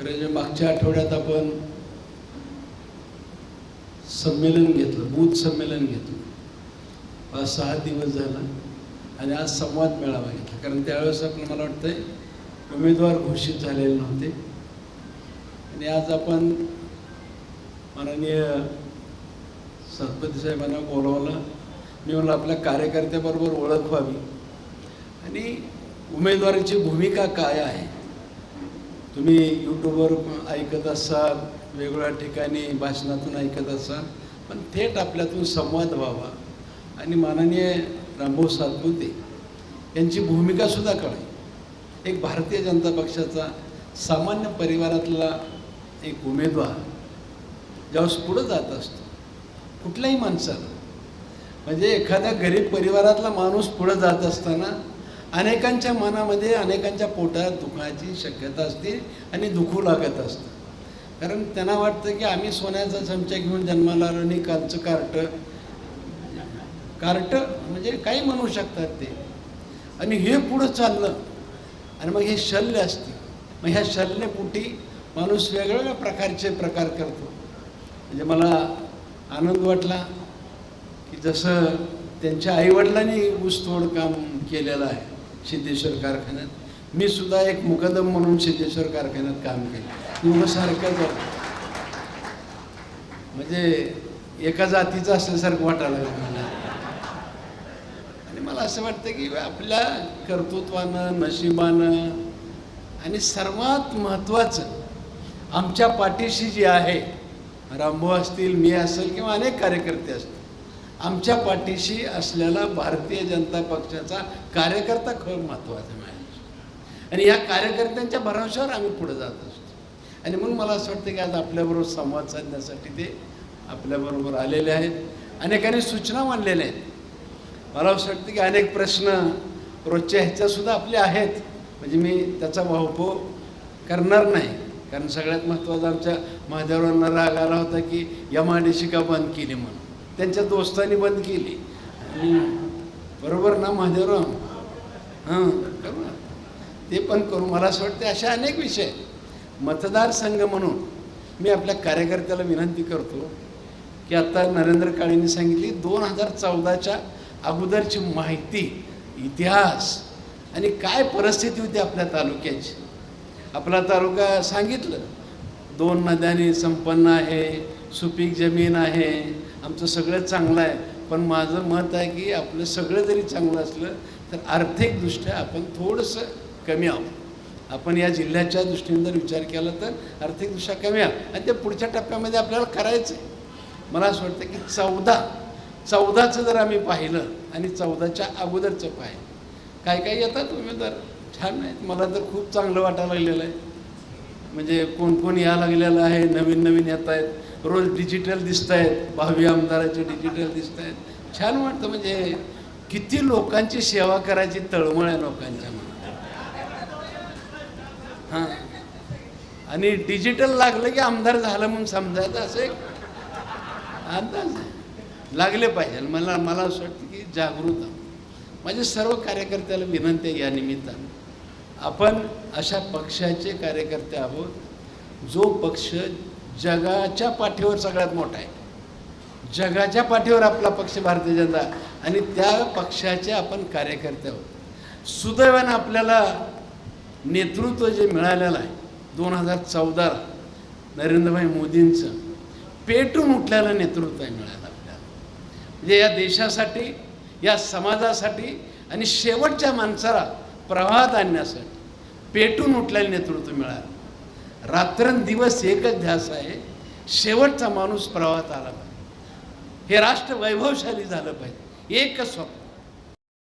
खरं जे मागच्या आठवड्यात आपण संमेलन घेतलं बूथ संमेलन घेतलं. पाच सहा दिवस झाला आणि आज संवाद मेळावा घेतला. कारण त्यावेळेस आपण मला वाटतंय उमेदवार घोषित झालेले नव्हते. आणि आज आपण माननीय सरपंच साहेबांना बोलावलं. मी म्हणलं आपल्या कार्यकर्त्याबरोबर ओळख व्हावी. आणि उमेदवाराची भूमिका काय आहे? तुम्ही यूट्यूबवर ऐकत असाल वेगवेगळ्या ठिकाणी भाषणातून ऐकत असाल पण थेट आपल्यातून संवाद व्हावा आणि माननीय रामभाऊ सातपुते यांची भूमिकासुद्धा कळेल. एक भारतीय जनता पक्षाचा सामान्य परिवारातला एक उमेदवार ज्यावेळेस पुढं जात असतो कुठल्याही माणसाला म्हणजे एखाद्या गरीब परिवारातला माणूस पुढं जात असताना अनेकांच्या मनामध्ये अनेकांच्या पोटात दुखाची शक्यता असते आणि दुखू लागत असतं. कारण त्यांना वाटतं की आम्ही सोन्याचा चमचा घेऊन जन्माला आलो आणि कालचं कार्ट कार्ट म्हणजे काही म्हणू शकतात ते. आणि हे पुढं चाललं आणि मग हे शल्य असते. मग ह्या शल्यपोटी माणूस वेगवेगळ्या प्रकारचे प्रकार करतो. म्हणजे मला आनंद वाटला की जसं त्यांच्या आईवडिलांनी ऊसतोड काम केलेलं आहे. सिद्धेश्वर कारखान्यात. मी सुद्धा एक मुकदम म्हणून सिद्धेश्वर कारखान्यात काम केलं. दोघं म्हणजे एका जातीचं असल्यासारखं वाटायला लागलं मला. आणि मला असं वाटतं की आपल्या कर्तृत्वानं नशिबानं आणि सर्वात महत्त्वाचं आमच्या पाठीशी जी आहे रामभाऊ असतील मी असेल किंवा अनेक कार्यकर्ते असतील आमच्या पाठीशी असलेला भारतीय जनता पक्षाचा कार्यकर्ता खर महत्त्वाचा आहे आणि या कार्यकर्त्यांच्या भरवशावर आम्ही पुढे जात असतो. आणि मग मला असं वाटतं की आज आपल्याबरोबर संवाद साधण्यासाठी ते आपल्याबरोबर आलेले आहेत. अनेकांनी सूचना मांडलेल्या आहेत. मला असं वाटतं की अनेक प्रश्न रोजच्या ह्याच्यासुद्धा आपले आहेत. म्हणजे मी त्याचा वाहपो करणार नाही. कारण सगळ्यात महत्त्वाचं आमच्या महादेवांना राग आला होता की एम आय डी सी का बंद केली म्हणून. त्यांच्या दोस्तांनी बंद केली. बरोबर ना महादेवराम हां करू ना. ते पण करू. मला असं वाटतं असे अनेक विषय मतदारसंघ म्हणून मी आपल्या कार्यकर्त्याला विनंती करतो की आता नरेंद्र काळेंनी सांगितली दोन हजार चौदाच्या अगोदरची माहिती इतिहास आणि काय परिस्थिती होती आपल्या तालुक्याची. आपला तालुका सांगितलं दोन नद्यांनी संपन्न आहे सुपीक जमीन आहे आमचं सगळं चांगलं आहे. पण माझं मत आहे की आपलं सगळं जरी चांगलं असलं तर आर्थिकदृष्ट्या आपण थोडंसं कमी आहोत. आपण या जिल्ह्याच्या दृष्टीने जर विचार केला तर आर्थिकदृष्ट्या कमी आहोत. आणि ते पुढच्या टप्प्यामध्ये आपल्याला करायचं आहे मला असं वाटतं की चौदा चौदाचं जर आम्ही पाहिलं आणि चौदाच्या अगोदरचं पाहिलं काय काय येतात उमेदवार. छान आहेत. मला तर खूप चांगलं वाटायला लागलेलं आहे. म्हणजे कोण कोण या लागलेलं आहे नवीन नवीन येत आहेत. रोज डिजिटल दिसत आहेत भावी आमदाराचे डिजिटल दिसत आहेत छान वाटतं म्हणजे किती लोकांची सेवा करायची तळमळ आहे लोकांच्या मनात. हां. आणि डिजिटल लागलं की आमदार झालं म्हणून समजायचं असं एक अंदाज लागले पाहिजे. मला मला असं वाटतं की जागृत आहोत. सर्व कार्यकर्त्याला विनंती आहे या निमित्तानं. आपण अशा पक्षाचे कार्यकर्ते आहोत जो पक्ष जगाच्या पाठीवर सगळ्यात मोठा आहे. जगाच्या पाठीवर आपला पक्ष भारतीय जनता आणि त्या पक्षाचे आपण कार्यकर्ते आहोत. सुदैवानं आपल्याला नेतृत्व जे मिळालेलं आहे दोन हजार चौदाला नरेंद्रभाई मोदींचं पेटून उठलेलं नेतृत्व आहे मिळालं आपल्याला. म्हणजे या देशासाठी या समाजासाठी आणि शेवटच्या माणसाला प्रवाहात आणण्यासाठी पेटून उठलेलं नेतृत्व मिळालं. रात्रंदिवस एकच ध्यास आहे. शेवटचा माणूस प्रवाहात आला पाहिजे. हे राष्ट्र वैभवशाली झालं पाहिजे. एकच स्वप्न.